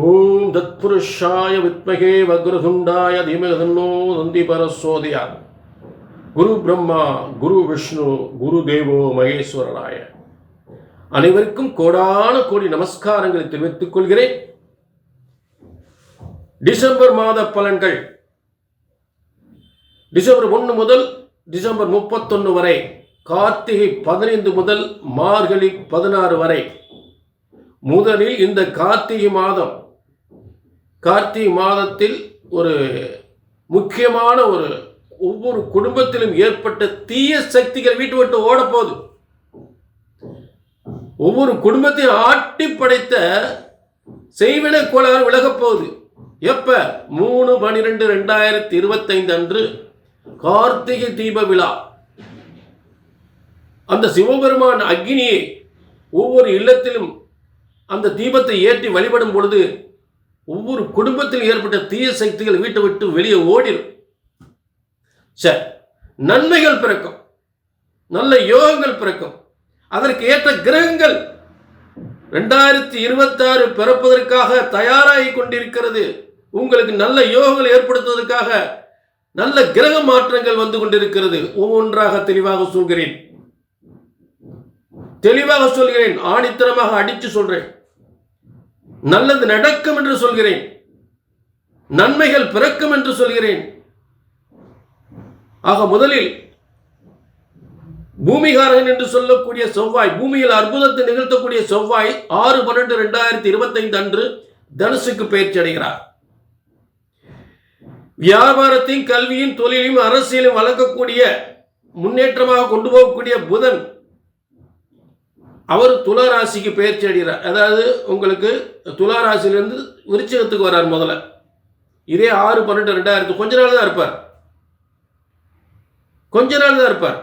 ஓம் தத்புருஷாய வித்மகே வக்ரதுண்டாய தீமகதன்னோ நந்தி பரசோதயா குரு பிரம்மா குரு விஷ்ணு குரு தேவோ மகேஸ்வரனாய அனைவருக்கும் கோடான கோடி நமஸ்காரங்களை தெரிவித்துக் கொள்கிறேன். டிசம்பர் மாத பலன்கள். டிசம்பர் ஒன்று முதல் டிசம்பர் முப்பத்தொன்று வரை கார்த்திகை பதினைந்து முதல் மார்கழி பதினாறு வரை. முதலில் இந்த கார்த்திகை மாதம் கார்த்திகை மாதத்தில் ஒரு முக்கியமான ஒரு ஒவ்வொரு குடும்பத்திலும் ஏற்பட்ட தீய சக்திகள் வீட்டு விட்டு ஓடப்போகுது. ஒவ்வொரு குடும்பத்தையும் ஆட்டி படைத்த செய்வின கோளாறு விலகப் போகுது. எப்ப? மூணு பனிரெண்டு ரெண்டாயிரத்தி இருபத்தைந்து அன்று கார்த்திகை தீப விழா. அந்த சிவபெருமான் அக்னியை ஒவ்வொரு இல்லத்திலும் அந்த தீபத்தை ஏற்றி வழிபடும் பொழுது ஒவ்வொரு குடும்பத்தில் ஏற்பட்ட தீய சக்திகள் வீட்டை விட்டு வெளியே ஓடிடும் சரி நன்மைகள் பிறக்கும். நல்ல யோகங்கள் பிறக்கும். அதற்கு ஏற்ற கிரகங்கள் ரெண்டாயிரத்தி இருபத்தாறு பிறப்பதற்காக தயாராகி கொண்டிருக்கிறது. உங்களுக்கு நல்ல யோகங்கள் ஏற்படுத்துவதற்காக நல்ல கிரக மாற்றங்கள் வந்து கொண்டிருக்கிறது. ஒவ்வொன்றாக தெளிவாக சொல்கிறேன். தெளிவாக சொல்கிறேன். ஆணித்தரமாக அடித்து சொல்கிறேன் நல்லது நடக்கும் என்று சொல்கிறேன். நன்மைகள் பிறக்கும் என்று சொல்கிறேன். ஆக முதலில் பூமிகாரகன் என்று சொல்லக்கூடிய செவ்வாய் பூமியில் அற்புதத்தை நிகழ்த்தக்கூடிய செவ்வாய் ஆறு பன்னெண்டு ரெண்டாயிரத்தி இருபத்தைந்து அன்று தனுசுக்கு பயிற்சி அடைகிறார். வியாபாரத்தையும் கல்வியும் தொழிலையும் அரசியலும் வளர்க்கக்கூடிய முன்னேற்றமாக கொண்டு போகக்கூடிய புதன் அவர் துலா ராசிக்கு பயிற்சி அடைகிறார். அதாவது உங்களுக்கு துலா விருச்சகத்துக்கு வரார் முதல்ல. இதே ஆறு பன்னெண்டு ரெண்டாயிரத்து கொஞ்ச நாள் தான் இருப்பார். கொஞ்ச நாள் தான் இருப்பார்.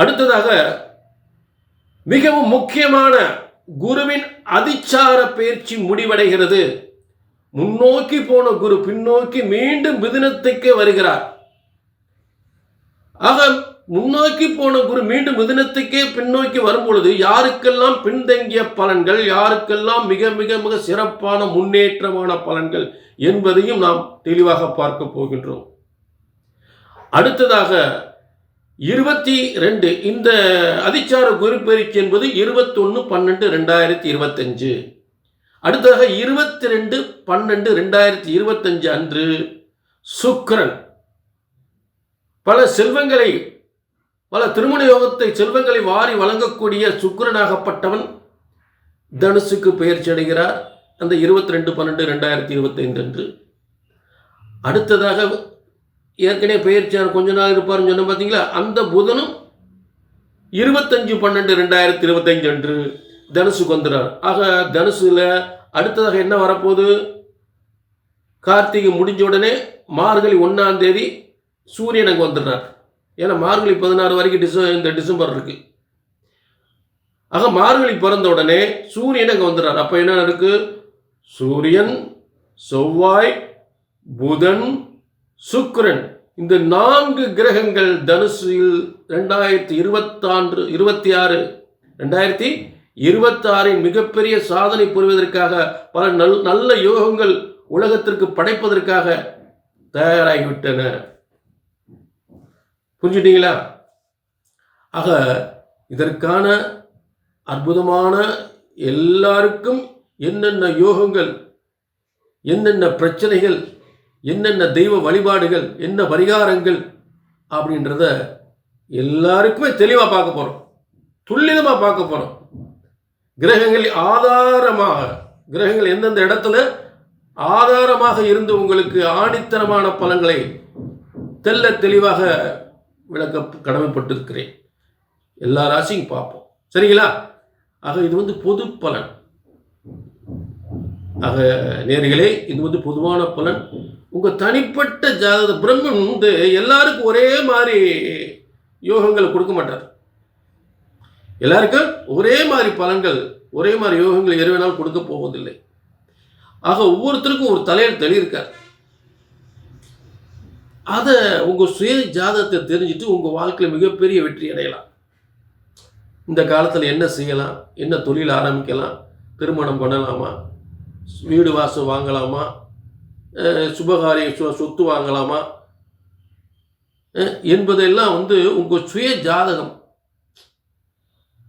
அடுத்ததாக மிகவும் முக்கியமான குருவின் அதிச்சார பயிற்சி முடிவடைகிறது. முன்னோக்கி போன குரு பின்னோக்கி மீண்டும் மிதுனத்துக்கே வருகிறார். ஆக முன்னோக்கி போன குரு மீண்டும் மிதுனத்துக்கே பின்னோக்கி வரும்பொழுது யாருக்கெல்லாம் பின்தங்கிய பலன்கள் யாருக்கெல்லாம் மிக மிக மிக சிறப்பான முன்னேற்றமான பலன்கள் என்பதையும் நாம் தெளிவாக பார்க்க போகின்றோம். அடுத்ததாக இருபத்தி ரெண்டு இந்த அதிச்சார குரு என்பது இருபத்தொன்று பன்னெண்டு ரெண்டாயிரத்தி இருபத்தஞ்சு. அடுத்ததாக இருபத்தி ரெண்டு பன்னெண்டு ரெண்டாயிரத்தி இருபத்தஞ்சு அன்று சுக்ரன் பல செல்வங்களை பல திருமண யோகத்தை செல்வங்களை வாரி வழங்கக்கூடிய சுக்கரனாகப்பட்டவன் தனுசுக்கு பெயர்ச்சி அடைகிறார். அந்த இருபத்தி ரெண்டு பன்னெண்டு ரெண்டாயிரத்தி இருபத்தைந்து அன்று. அடுத்ததாக ஏற்கனவே பெயர்ச்சியார் கொஞ்ச நாள் இருப்பார்னு சொன்ன பார்த்தீங்களா அந்த புதனும் இருபத்தஞ்சு பன்னெண்டு ரெண்டாயிரத்தி இருபத்தஞ்சு அன்று தனுசுக்கு வந்துடுறார் ஆக தனுசுல அடுத்ததாக என்ன வரப்போகுது? கார்த்திகை முடிஞ்ச உடனே மார்கழி ஒன்றாம் தேதி சூரியன் அங்கே வந்துடுறார். ஏன்னா மார்கழி பதினாறு வரைக்கும் டிச இந்த டிசம்பர் இருக்கு. ஆக மார்கழி பிறந்த உடனே சூரியன் அங்கே வந்துடுறார். அப்போ என்ன இருக்கு சூரியன் செவ்வாய் புதன் சுக்கிரன். இந்த நான்கு கிரகங்கள் தனுசில் ரெண்டாயிரத்தி இருபத்தாண்டு இருபத்தி ஆறு ரெண்டாயிரத்தி இருபத்தாறின் மிகப்பெரிய சாதனை புரிவதற்காக பல நல் நல்ல யோகங்கள் உலகத்திற்கு படைப்பதற்காக தயாராகிவிட்டன. புரிஞ்சுட்டீங்களா? ஆக இதற்கான அற்புதமான எல்லாருக்கும் என்னென்ன யோகங்கள் என்னென்ன பிரச்சனைகள் என்னென்ன தெய்வ வழிபாடுகள் என்ன பரிகாரங்கள் அப்படின்றத எல்லாருக்குமே தெளிவாக பார்க்க போகிறோம் துல்லிதமாக பார்க்க போகிறோம் கிரகங்கள் ஆதாரமாக கிரகங்கள் எந்தெந்த இடத்துல ஆதாரமாக இருந்து உங்களுக்கு ஆணித்தனமான பலன்களை தெல்ல தெளிவாக விளக்க கடமைப்பட்டிருக்கிறேன். எல்லா ராசியும் பார்ப்போம். சரிங்களா? ஆக இது வந்து பொது பலன். ஆக நேர்களே இது வந்து பொதுவான பலன். உங்கள் தனிப்பட்ட ஜாத பிரம்மன் வந்து எல்லாருக்கும் ஒரே மாதிரி யோகங்களை கொடுக்க மாட்டார். எல்லாருக்கும் ஒரே மாதிரி பலன்கள் ஒரே மாதிரி யோகங்கள் வேணாலும் கொடுக்க போவதில்லை. ஆக ஒவ்வொருத்தருக்கும் ஒரு தலையில் தெளியிருக்கார் அதை உங்கள் சுய ஜாதகத்தை தெரிஞ்சுட்டு உங்கள் வாழ்க்கையில் மிகப்பெரிய வெற்றி அடையலாம். இந்த காலத்தில் என்ன செய்யலாம்? என்ன தொழில் ஆரம்பிக்கலாம்? திருமணம் பண்ணலாமா? வீடு வாசல் வாங்கலாமா? சுபகாரிய சொத்து வாங்கலாமா? என்பதெல்லாம் வந்து உங்கள் சுய ஜாதகம்.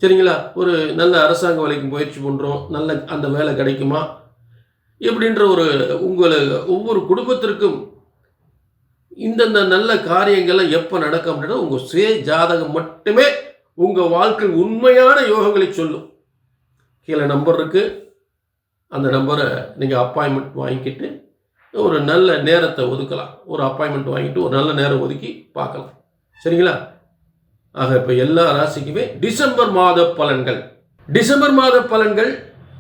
சரிங்களா? ஒரு நல்ல அரசாங்க வேலைக்கு முயற்சி பண்ணுறோம் நல்ல அந்த வேலை கிடைக்குமா? இப்படின்ற ஒரு உங்களை ஒவ்வொரு குடும்பத்திற்கும் இந்தந்த நல்ல காரியங்கள்லாம் எப்போ நடக்க அப்படின்னா உங்கள் சுய ஜாதகம் மட்டுமே உங்கள் வாழ்க்கை உண்மையான யோகங்களை சொல்லும். கீழே நம்பர் இருக்குது அந்த நம்பரை நீங்கள் அப்பாயின்மெண்ட் வாங்கிக்கிட்டு ஒரு நல்ல நேரத்தை ஒதுக்கலாம். ஒரு அப்பாயின்மெண்ட் வாங்கிட்டு ஒரு நல்ல நேரம் ஒதுக்கி பார்க்கலாம். சரிங்களா? ஆக இப்போ எல்லா ராசிக்குமே டிசம்பர் மாத பலன்கள். டிசம்பர் மாத பலன்கள்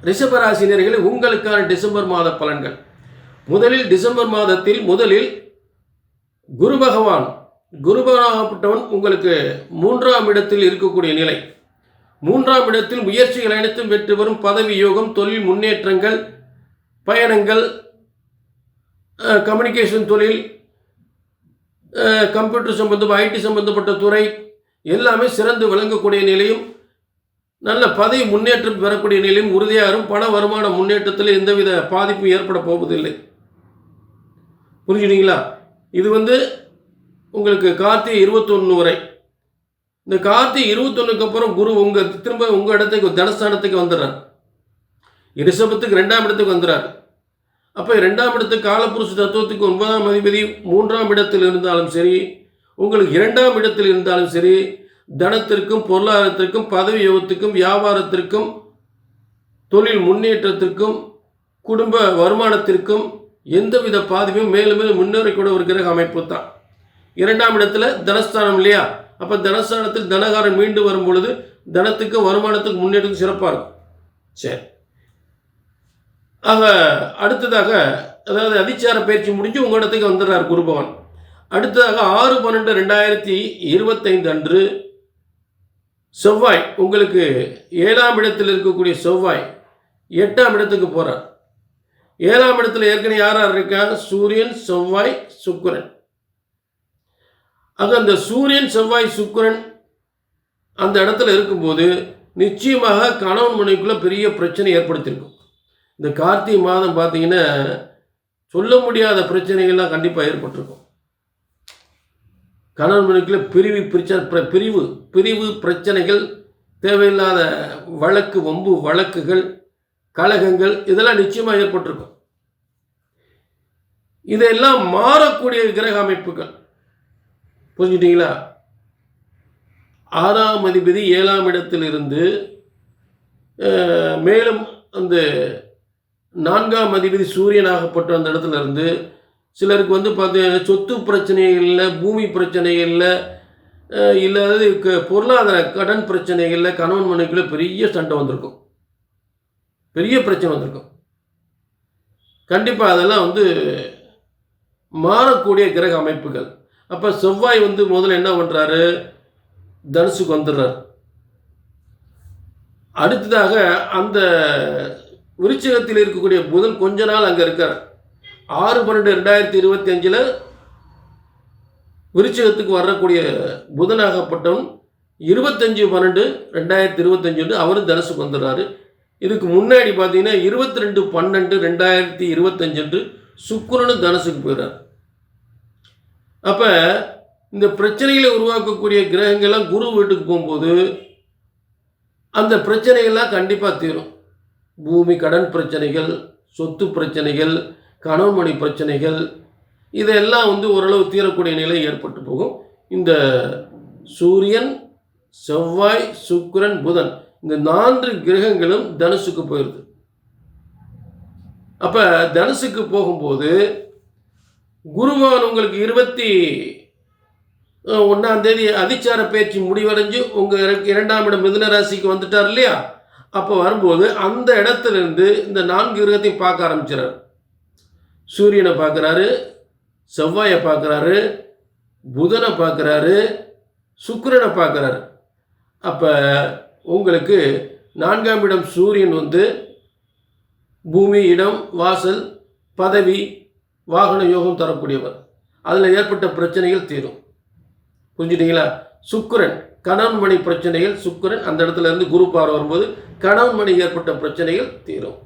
ரிஷபராசினியர்களே உங்களுக்கான டிசம்பர் மாத பலன்கள். முதலில் டிசம்பர் மாதத்தில் முதலில் குரு பகவான் குரு பகவானாகப்பட்டவன் உங்களுக்கு மூன்றாம் இடத்தில் இருக்கக்கூடிய நிலை. மூன்றாம் இடத்தில் முயற்சிகள் அனைத்தும் வெற்றி வரும் பதவி யோகம் தொழில் முன்னேற்றங்கள் பயணங்கள் கம்யூனிகேஷன் தொழில் கம்ப்யூட்டர் சம்பந்தம் ஐடி சம்பந்தப்பட்ட துறை எல்லாமே சிறந்து விளங்கக்கூடிய நிலையும் நல்ல பதவி முன்னேற்றம் பெறக்கூடிய நிலையும் உறுதியாகும் பண வருமான முன்னேற்றத்தில் எந்தவித பாதிப்பும் ஏற்பட போவதில்லை. புரிஞ்சுட்டீங்களா இது வந்து உங்களுக்கு கார்த்திகை இருபத்தொன்று வரை. இந்த கார்த்திகை இருபத்தொன்னுக்கு அப்புறம் குரு உங்கள் திரும்ப உங்கள் இடத்துக்கு தனஸ்தானத்துக்கு வந்துடுறார். ரிஷபத்துக்கு ரெண்டாம் இடத்துக்கு வந்துடுறார். அப்போ ரெண்டாம் இடத்துக்கு காலப்புருஷ தத்துவத்துக்கு ஒன்பதாம் அதிபதி மூன்றாம் இடத்தில் இருந்தாலும் சரி உங்களுக்கு இரண்டாம் இடத்தில் இருந்தாலும் சரி தனத்திற்கும் பொருளாதாரத்திற்கும் பதவி யோகத்துக்கும் வியாபாரத்திற்கும் தொழில் முன்னேற்றத்திற்கும் குடும்ப வருமானத்திற்கும் எந்தவித பாதிப்பும் மேலும் மேலும் முன்னேறக்கூட ஒரு கிரக அமைப்பு தான். இரண்டாம் இடத்துல தனஸ்தானம் இல்லையா? அப்போ தனஸ்தானத்தில் தனகாரம் மீண்டு வரும் பொழுது தனத்துக்கு வருமானத்துக்கு முன்னேற்றம் சிறப்பாக இருக்கும். சரி. ஆக அடுத்ததாக அதாவது அதிச்சார பயிற்சி முடிஞ்சு உங்கள் இடத்துக்கு வந்துடுறார் குருபவன். அடுத்ததாக ஆறு பன்னெண்டு ரெண்டாயிரத்தி இருபத்தைந்து அன்று செவ்வாய் உங்களுக்கு ஏழாம் இடத்தில் இருக்கக்கூடிய செவ்வாய் எட்டாம் இடத்துக்கு போகிறார் ஏழாம் இடத்துல ஏற்கனவே யார் யார் இருக்கா? சூரியன் செவ்வாய் சுக்கரன். ஆக அந்த சூரியன் செவ்வாய் சுக்கரன் அந்த இடத்துல இருக்கும்போது நிச்சயமாக கணவன் மனைவிக்குள்ள பெரிய பிரச்சனை ஏற்படுத்தியிருக்கும். இந்த கார்த்திகை மாதம் பார்த்தீங்கன்னா சொல்ல முடியாத பிரச்சனைகள்லாம் கண்டிப்பாக ஏற்பட்டிருக்கும். கணவன் மனைவிக்குள்ள பிரிவு பிரச்சனை பிர- பிரிவு பிரிவு பிரச்சனைகள் தேவையில்லாத வழக்கு வம்பு வழக்குகள் கலகங்கள் இதெல்லாம் நிச்சயமாக ஏற்பட்டிருக்கும். இதெல்லாம் மாறக்கூடிய கிரக அமைப்புகள். புரிஞ்சுட்டீங்களா ஆறாம் அதிபதி ஏழாம் இடத்திலிருந்து மேலும் அந்த நான்காம் அதிபதி சூரியனாகப்பட்ட அந்த இடத்துல இருந்து சிலருக்கு வந்து பார்த்தீங்கன்னா சொத்து பிரச்சனைகளில் பூமி பிரச்சனைகளில் இல்லாத பொருளாதார கடன் பிரச்சனைகளில் கணவன் மனைவிக்குள்ள பெரிய சண்டை வந்திருக்கும். பெரிய பிரச்சனை வந்திருக்கும். கண்டிப்பாக அதெல்லாம் வந்து மாறக்கூடிய கிரக அமைப்புகள். அப்போ செவ்வாய் வந்து முதல்ல என்ன பண்ணுறாரு தனுசுக்கு வந்துடுறார். அடுத்ததாக அந்த விருச்சகத்தில் இருக்கக்கூடிய புதன் கொஞ்ச நாள் அங்கே இருக்கார். ஆறு பன்னெண்டு ரெண்டாயிரத்தி இருபத்தி அஞ்சில் விருச்சகத்துக்கு வரக்கூடிய புதனாகப்பட்டவன் இருபத்தஞ்சு பன்னெண்டு ரெண்டாயிரத்தி இருபத்தஞ்சு அவரும் தனுசுக்கு வந்துடுறாரு. இதுக்கு முன்னாடி பார்த்தீங்கன்னா இருபத்தி ரெண்டு பன்னெண்டு ரெண்டாயிரத்தி இருபத்தஞ்சு சுக்குரனு தனசுக்கு தனுசுக்கு போயிடுறார் அப்போ இந்த பிரச்சனைகளை உருவாக்கக்கூடிய கிரகங்கள்லாம் குரு வீட்டுக்கு போகும்போது அந்த பிரச்சனைகள்லாம் கண்டிப்பாக தீரும். பூமி கடன் பிரச்சனைகள் சொத்து பிரச்சனைகள் கணவன்மணி பிரச்சனைகள் இதெல்லாம் வந்து ஓரளவு தீரக்கூடிய நிலை ஏற்பட்டு போகும். இந்த சூரியன் செவ்வாய் சுக்கிரன் புதன் இந்த நான்கு கிரகங்களும் தனுசுக்கு போயிடுது அப்போ தனுசுக்கு போகும்போது குருவான் உங்களுக்கு இருபத்தி ஒன்றாம் தேதி அதிச்சார பயிற்சி முடிவடைஞ்சு உங்கள் இரண்டாம் இடம் மிதுன ராசிக்கு வந்துட்டார் இல்லையா? அப்போ வரும்போது அந்த இடத்துலேருந்து இந்த நான்கு கிரகத்தையும் பார்க்க ஆரம்பிச்சிடாரு சூரியனை பார்க்குறாரு செவ்வாயை பார்க்குறாரு புதனை பார்க்குறாரு சுக்கரனை பார்க்குறாரு. அப்போ உங்களுக்கு நான்காம் இடம் சூரியன் வந்து பூமி இடம் வாசல் பதவி வாகன யோகம் தரக்கூடியவர். அதில் ஏற்பட்ட பிரச்சனைகள் தீரும். புரிஞ்சுட்டீங்களா? சுக்கிரன் கணவன் மணி பிரச்சனைகள் சுக்கிரன் அந்த இடத்துல இருந்து குரு பார்வை வரும்போது கணவன் மணி ஏற்பட்ட பிரச்சனைகள் தீரும்.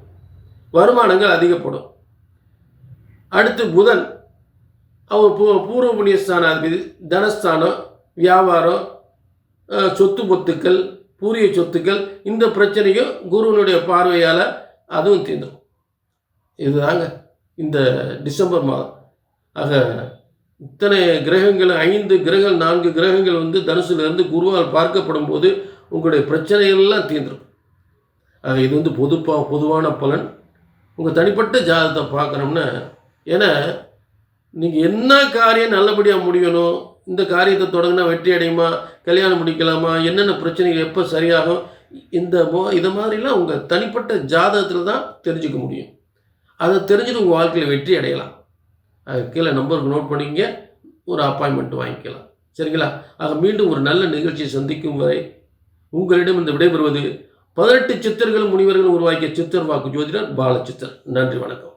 வருமானங்கள் அதிகப்படும். அடுத்து புதன் அவர் பூ பூர்வ புண்ணிய ஸ்தானாதிபதி தனஸ்தானம் வியாபாரம் சொத்து பொத்துக்கள் பூரிய சொத்துக்கள் இந்த பிரச்சனையும் குருவனுடைய பார்வையால் அதுவும் தீர்ந்துடும் இதுதாங்க. இந்த டிசம்பர் மாதம். ஆக இத்தனை கிரகங்கள் ஐந்து கிரகங்கள் நான்கு கிரகங்கள் வந்து தனுசுலேருந்து குருவால் பார்க்கப்படும் போது உங்களுடைய பிரச்சனைகள்லாம் தீர்ந்துடும் ஆக இது வந்து பொதுப்பா பொதுவான பலன். உங்கள் தனிப்பட்ட ஜாதகத்தை பார்க்குறோம்னா ஏன்னா நீங்கள் என்ன காரியம் நல்லபடியாக முடியணும் இந்த காரியத்தை தொடங்கினா வெற்றி அடையுமா? கல்யாணம் முடிக்கலாமா? என்னென்ன பிரச்சனைகள் எப்போ சரியாகும்? இந்த மோ இதை மாதிரிலாம் உங்கள் தனிப்பட்ட ஜாதகத்தில் தான் தெரிஞ்சுக்க முடியும். அதை தெரிஞ்சுட்டு உங்கள் வாழ்க்கையில் வெற்றி அடையலாம். அது கீழே நம்பருக்கு நோட் பண்ணிக்கங்க. ஒரு அப்பாயின்மெண்ட் வாங்கிக்கலாம். சரிங்களா? ஆக மீண்டும் ஒரு நல்ல நிகழ்ச்சியை சந்திக்கும் வரை உங்களிடம் இந்த விடைபெறுவது பதினெட்டு சித்தர்கள் முனிவர்கள் உருவாக்கிய சித்தர் வாக்கு ஜோதிடர் பாலச்சித்தர் நன்றி வணக்கம்.